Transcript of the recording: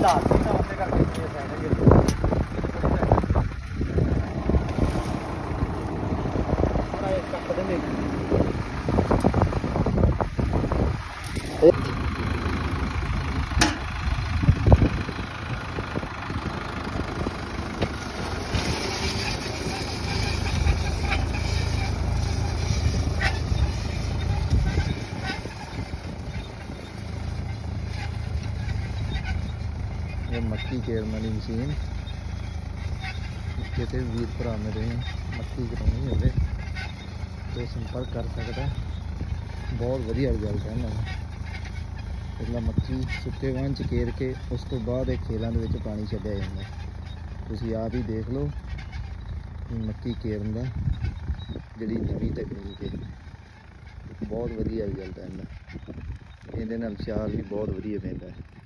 だみんなも手がけてくださいだけど。Thank you. ਇਹ ਮੱਕੀ ਕੇਰਨ ਵਾਲੀ ਮਸ਼ੀਨ। ਕਿਤੇ ਵੀਰ ਭਰਾ ਮੇਰੇ ਮੱਕੀ ਕਰਾਉਣੀ ਹੋਵੇ ਤੇ ਸੰਪਰਕ ਕਰ ਸਕਦਾ। ਬਹੁਤ ਵਧੀਆ ਰਿਜ਼ਲਟ ਹੈ ਇਹਨਾਂ ਦਾ। ਪਹਿਲਾਂ ਮੱਕੀ ਸੁੱਕੇ ਵਾਂ ਚ ਕੇਰ ਕੇ, ਉਸ ਤੋਂ ਬਾਅਦ ਇਹ ਖੇਲਾਂ ਦੇ ਵਿੱਚ ਪਾਣੀ ਛੱਡਿਆ ਜਾਂਦਾ। ਤੁਸੀਂ ਆਪ ਹੀ ਦੇਖ ਲਓ ਮੱਕੀ ਕੇਰਨ ਦਾ ਜਿਹੜੀ ਨਵੀਂ ਤਕਨੀਕ ਹੈ। ਬਹੁਤ ਵਧੀਆ ਰਿਜ਼ਲਟ ਹੈ ਇਹਦਾ। ਇਹਦੇ ਨਾਲ ਚਾਰ ਵੀ ਬਹੁਤ ਵਧੀਆ ਪੈਂਦਾ ਹੈ।